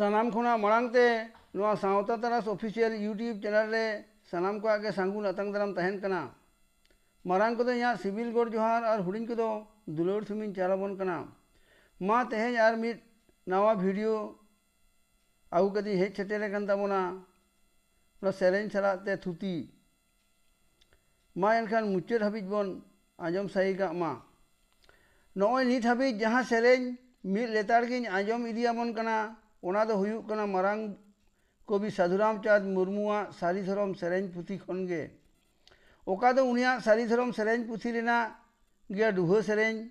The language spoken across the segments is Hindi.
ᱥᱟᱱᱟᱢ ᱠᱷᱚᱱᱟᱜ ᱢᱟᱲᱟᱝ ᱛᱮ ᱱᱚᱣᱟ ᱥᱟᱶᱛᱟ ᱛᱟᱨᱟᱥ ᱚᱯᱷᱤᱥᱤᱭᱟᱞ ᱤᱭᱩᱴᱩᱵᱽ ᱪᱮᱱᱮᱞ ᱨᱮ ᱥᱟᱱᱟᱢ ᱠᱚᱣᱟᱜ ᱜᱮ ᱥᱟᱹᱜᱩᱱ ᱟᱛᱟᱝ ᱫᱟᱨᱟᱢ ᱛᱟᱦᱮᱱ ᱠᱟᱱᱟ ᱢᱟᱨᱟᱝ ᱠᱚᱫᱚ ᱤᱧᱟᱹᱜ ᱥᱤᱵᱤᱞ ᱜᱚᱰ ᱡᱚᱦᱟᱨ ᱟᱨ ᱦᱩᱰᱤᱧ ᱠᱚᱫᱚ ᱫᱩᱞᱟᱹᱲ ᱥᱩᱢᱤᱧ ᱪᱟᱞ ᱟᱵᱚᱱ ᱠᱟᱱᱟ ᱢᱟ ᱛᱮᱦᱮᱧ ᱟᱨ ᱢᱤᱫ ᱱᱟᱣᱟ ᱵᱷᱤᱰᱤᱭᱳ ᱟᱹᱜᱩ ᱠᱟᱛᱮᱧ ᱦᱮᱡ ᱥᱮᱴᱮᱨ ᱟᱠᱟᱱ ᱛᱟᱵᱚᱱᱟ ᱚᱱᱟ ᱥᱮᱨᱮᱧ ᱥᱟᱞᱟᱜ ᱛᱮ ᱛᱷᱩᱛᱤ ᱢᱟ ᱮᱱᱠᱷᱟᱱ ᱢᱩᱪᱟᱹᱫ ᱦᱟᱹᱵᱤᱡ ᱵᱚᱱ ᱟᱸᱡᱚᱢ ᱥᱟᱹᱦᱤ ᱠᱟᱜ ᱢᱟ ᱱᱚᱜᱼᱚᱭ ᱱᱤᱛ ᱦᱟᱹᱵᱤᱡ ᱡᱟᱦᱟᱸ ᱥᱮᱨᱮᱧ ᱢᱤᱫ ᱞᱮᱛᱟᱲ ᱜᱤᱧ ᱟᱸᱡᱚᱢ ᱤᱫᱤᱭᱟᱵᱚᱱ ᱠᱟᱱᱟ ᱚᱱᱟ ᱫᱚ ᱦᱩᱭᱩᱜ ᱠᱟᱱᱟ ᱢᱟᱨᱟᱝ ᱠᱚᱵᱤ ᱥᱟᱹᱫᱷᱩᱨᱟᱢ ᱪᱟᱸᱫᱽ ᱢᱩᱨᱢᱩᱣᱟᱜ ᱥᱟᱹᱨᱤ ᱫᱷᱚᱨᱚᱢ ᱥᱮᱨᱮᱧ ᱯᱩᱛᱷᱤ ᱠᱷᱚᱱ ᱜᱮ ᱚᱠᱟ ᱫᱚ ᱩᱱᱤᱭᱟᱜ ᱥᱟᱹᱨᱤ ᱫᱷᱚᱨᱚᱢ ᱥᱮᱨᱮᱧ ᱯᱩᱛᱷᱤ ᱨᱮᱱᱟᱜ ᱜᱮ ᱰᱩᱦᱟᱹ ᱥᱮᱨᱮᱧ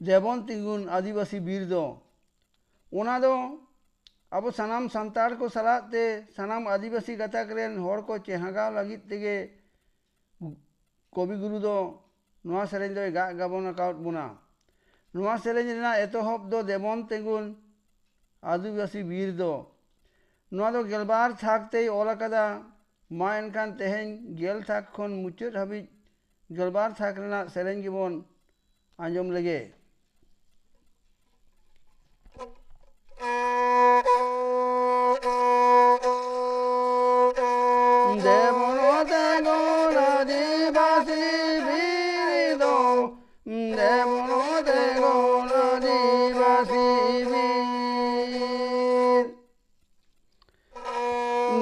ᱫᱮᱵᱚᱱ ᱛᱤᱸᱜᱩᱱ ᱟᱹᱫᱤᱵᱟᱹᱥᱤ ᱵᱤᱨ ᱫᱚ ᱚᱱᱟ ᱫᱚ ᱟᱵᱚ ᱥᱟᱱᱟᱢ ᱥᱟᱱᱛᱟᱲ ᱠᱚ ᱥᱟᱞᱟᱜ ᱛᱮ ᱥᱟᱱᱟᱢ ᱟᱹᱫᱤᱵᱟᱹᱥᱤ ᱜᱟᱛᱟᱠ ᱨᱮᱱ ᱦᱚᱲ ᱠᱚ ᱪᱮᱦᱟᱜᱟᱣ ᱞᱟᱹᱜᱤᱫ ᱛᱮᱜᱮ ᱠᱚᱵᱤ ᱜᱩᱨᱩ ᱫᱚ ᱱᱚᱣᱟ ᱥᱮᱨᱮᱧ ᱫᱚᱭ ᱜᱟᱜ ᱜᱟᱵᱟᱱ ᱟᱠᱟᱫ ᱵᱚᱱᱟ ᱱᱚᱣᱟ ᱥᱮᱨᱮᱧ ᱨᱮᱱᱟᱜ ᱮᱛᱚᱦᱚᱵ ᱫᱚ ᱫᱮᱵᱚᱱ ᱛᱤᱸᱜᱩᱱ आदिवासी वीर दो। गलबार थकते ही ओलका माँ खान तेहन गल थक मुचाद हाबी, गलबार थकना सेरें जीवन आज़म लगे।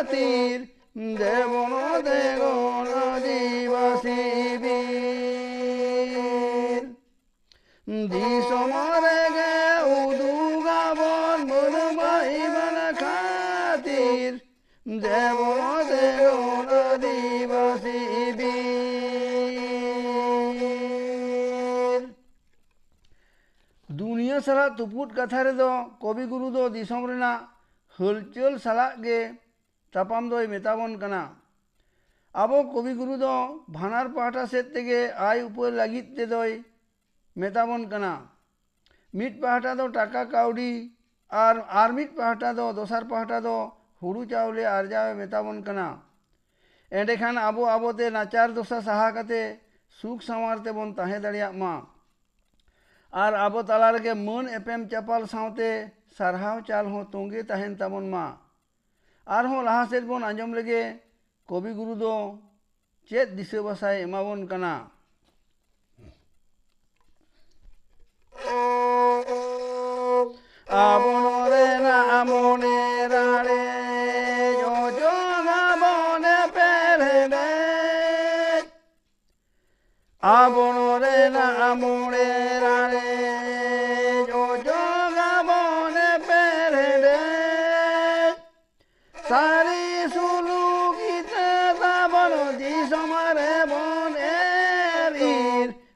জাতির দেব দেগণ দিবাসী গে উদুগাবন বধু খাতির দেবন দেগণ দুনিয়া সারা তুপুট কাথারে দো কবিগুরু দো দিসম হলচল সালাগে ᱛᱟᱯᱟᱢ ᱫᱚᱭ ᱢᱮᱛᱟᱵᱚᱱ ᱠᱟᱱᱟ ᱟᱵᱚ ᱠᱚᱵᱤ ᱜᱩᱨᱩ ᱫᱚ ᱵᱷᱟᱱᱟᱨ ᱯᱟᱦᱴᱟ ᱥᱮᱫ ᱛᱮᱜᱮ ᱟᱭ ᱩᱯᱟᱹᱭ ᱞᱟᱹᱜᱤᱫ ᱛᱮᱫᱚᱭ ᱢᱮᱛᱟᱵᱚᱱ ᱠᱟᱱᱟ ᱢᱤᱫ ᱯᱟᱦᱴᱟ ᱫᱚ ᱴᱟᱠᱟ ᱠᱟᱹᱣᱰᱤ ᱟᱨ ᱟᱨ ᱢᱤᱫ ᱯᱟᱦᱴᱟ ᱫᱚ ᱫᱚᱥᱟᱨ ᱯᱟᱦᱴᱟ ᱫᱚ ᱦᱩᱲᱩ ᱪᱟᱣᱞᱮ ᱟᱨᱡᱟᱣᱮ ᱢᱮᱛᱟᱵᱚᱱ ᱠᱟᱱᱟ ᱮᱸᱰᱮᱠᱷᱟᱱ ᱟᱵᱚ ᱟᱵᱚᱛᱮ ᱱᱟᱪᱟᱨ ᱫᱚᱥᱟ ᱥᱟᱦᱟ ᱠᱟᱛᱮ ᱥᱩᱠ ᱥᱟᱶᱟᱨ ᱛᱮᱵᱚᱱ ᱛᱟᱦᱮᱸ ᱫᱟᱲᱮᱭᱟᱜ ᱢᱟ ᱟᱨ ᱟᱵᱚ ᱛᱟᱞᱟ ᱨᱮᱜᱮ ᱢᱟᱹᱱ ᱮᱯᱮᱢ ᱪᱟᱯᱟᱞ ᱥᱟᱶᱛᱮ ᱥᱟᱨᱦᱟᱣ ᱪᱟᱞ ᱦᱚᱸ ᱛᱚᱸᱜᱮ ᱛᱟᱦᱮᱱ ᱛᱟᱵᱚᱱ ᱢᱟ ᱟᱨᱦᱚᱸ ᱞᱟᱦᱟ ᱥᱮᱫ ᱵᱚᱱ ᱟᱸᱡᱚᱢ ᱞᱮᱜᱮ ᱠᱚᱵᱤ ᱜᱩᱨᱩ ᱫᱚ ᱪᱮᱫ ᱫᱤᱥᱟᱹ ᱵᱟᱥᱟᱭ ᱮᱢᱟᱵᱚᱱ ᱠᱟᱱᱟ ᱟᱵᱚᱱ ᱨᱮᱱᱟᱜ ᱢᱚᱱᱮ ᱨᱟᱲᱮ ᱡᱚᱡᱚᱜᱟᱵᱚᱱ ᱯᱮᱨᱮᱰᱮᱡ ᱟᱵᱚᱱ ᱨᱮᱱᱟᱜ ᱢᱚᱱᱮ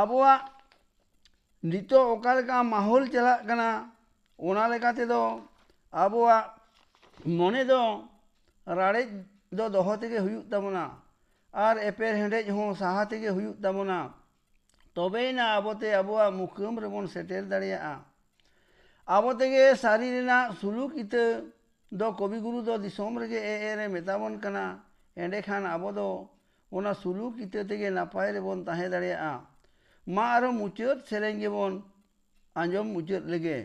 ᱟᱵᱚᱣᱟᱜ ᱱᱤᱛᱚᱜ ᱚᱠᱟ ᱞᱮᱠᱟ ᱢᱟᱦᱚᱞ ᱪᱟᱞᱟᱜ ᱠᱟᱱᱟ ᱚᱱᱟ ᱞᱮᱠᱟ ᱛᱮᱫᱚ ᱟᱵᱚᱣᱟᱜ ᱢᱚᱱᱮ ᱫᱚ ᱨᱟᱲᱮᱡ ᱫᱚ ᱫᱚᱦᱚ ᱛᱮᱜᱮ ᱦᱩᱭᱩᱜ ᱛᱟᱵᱚᱱᱟ ᱟᱨ ᱮᱯᱮᱨ ᱦᱮᱸᱰᱮᱡ ᱦᱚᱸ ᱥᱟᱦᱟ ᱛᱮᱜᱮ ᱦᱩᱭᱩᱜ ᱛᱟᱵᱚᱱᱟ ᱛᱚᱵᱮᱭᱱᱟ ᱟᱵᱚᱛᱮ ᱟᱵᱚᱣᱟᱜ ᱢᱩᱠᱟᱹᱢ ᱨᱮᱵᱚᱱ ᱥᱮᱴᱮᱨ ᱫᱟᱲᱮᱭᱟᱜᱼᱟ ᱟᱵᱚ ᱛᱮᱜᱮ ᱥᱟᱹᱨᱤ ᱨᱮᱱᱟᱜ ᱥᱩᱞᱩᱠ ᱤᱛᱟᱹ ᱫᱚ ᱠᱚᱵᱤ ᱜᱩᱨᱩ ᱫᱚ ᱫᱤᱥᱚᱢ ᱨᱮᱜᱮ ᱮ ᱮᱨᱮ ᱢᱮᱛᱟᱵᱚᱱ ᱠᱟᱱᱟ ᱮᱸᱰᱮᱠᱷᱟᱱ ᱟᱵᱚ ᱫᱚ ᱚᱱᱟ ᱥᱩᱞᱩᱠ ᱤᱛᱟᱹ ᱛᱮᱜᱮ ᱱᱟᱯᱟᱭ ᱨᱮᱵᱚᱱ ᱛᱟᱦᱮᱸ ᱫᱟᱲᱮᱭᱟᱜᱼᱟ ᱢᱟ ᱟᱨᱚ ᱢᱩᱪᱟᱹᱫ ᱥᱮᱨᱮᱧ ᱜᱮᱵᱚᱱ ᱟᱸᱡᱚᱢ ᱢᱩᱪᱟᱹᱫ ᱞᱮᱜᱮ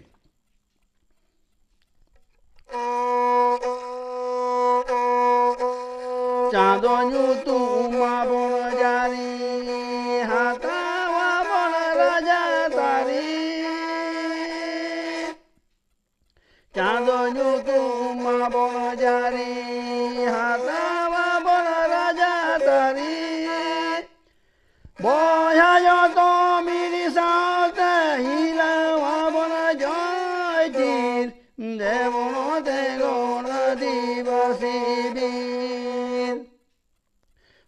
ᱪᱟᱸᱫᱚ ᱧᱩᱛᱩᱢᱟ ᱵᱚᱱ ᱡᱟᱹᱨᱤ ᱦᱟᱛᱟᱣᱟ ᱵᱚᱱ ᱨᱟᱡᱟ ᱛᱟᱹᱨᱤ ᱪᱟᱸᱫᱚ ᱧᱩᱛᱩᱢᱟ ᱵᱚᱱ ᱡᱟᱹᱨᱤ ᱦᱟᱛᱟᱣᱟ ᱵᱚᱱ ᱨᱟᱡᱟ ᱛᱟᱹᱨᱤ ᱵᱚᱱ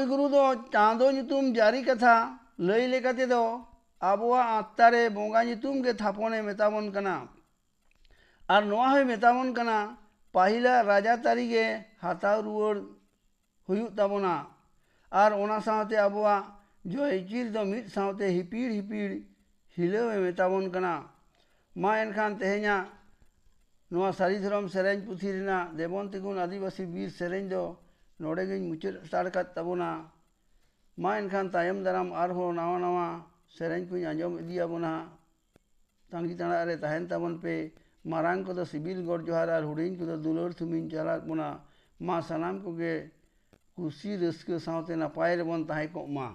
रवि गुरु दो, चांदो नितुम जारी कथा, लई लेकाते दो। अब आत्तारे बंगा नितुम के थापने मेतावन कना। और नवा है मेतावन कना, पहिला राजा तारीगे हाथ रुआर हुयुताबना और ओना साते अब जयचिर दो मिट साते हिपीड़ हिपीड़ हिले में मेतावन कना। मा एनखान तेहेना नवा सारी धरम सेरेन पुथी देवन तेगुन आदिवासी वीर सेरेन दो ᱱᱚᱰᱮᱜᱤᱧ ᱢᱩᱪᱟᱹᱫ ᱦᱟᱛᱟᱲ ᱟᱠᱟᱫ ᱛᱟᱵᱚᱱᱟ ᱢᱟ ᱮᱱᱠᱷᱟᱱ ᱛᱟᱭᱚᱢ ᱫᱟᱨᱟᱢ ᱟᱨᱦᱚᱸ ᱱᱟᱣᱟ ᱱᱟᱣᱟ ᱥᱮᱨᱮᱧ ᱠᱚᱧ ᱟᱸᱡᱚᱢ ᱤᱫᱤᱭᱟᱵᱚᱱᱟ ᱛᱟᱺᱜᱤ ᱛᱟᱲᱟᱜ ᱨᱮ ᱛᱟᱦᱮᱱ ᱛᱟᱵᱚᱱ ᱯᱮ ᱢᱟᱨᱟᱝ ᱠᱚᱫᱚ ᱥᱤᱵᱤᱞ ᱜᱚᱰ ᱡᱚᱦᱟᱨ ᱟᱨ ᱦᱩᱰᱤᱧ ᱠᱚᱫᱚ ᱫᱩᱞᱟᱹᱲ ᱛᱷᱩᱢᱤᱧ ᱪᱟᱞᱟᱫ ᱵᱚᱱᱟ ᱢᱟ ᱥᱟᱱᱟᱢ ᱠᱚᱜᱮ ᱠᱩᱥᱤ ᱨᱟᱹᱥᱠᱟᱹ ᱥᱟᱶᱛᱮ ᱱᱟᱯᱟᱭ ᱨᱮᱵᱚᱱ ᱛᱟᱦᱮᱸ ᱠᱚᱜ ᱢᱟ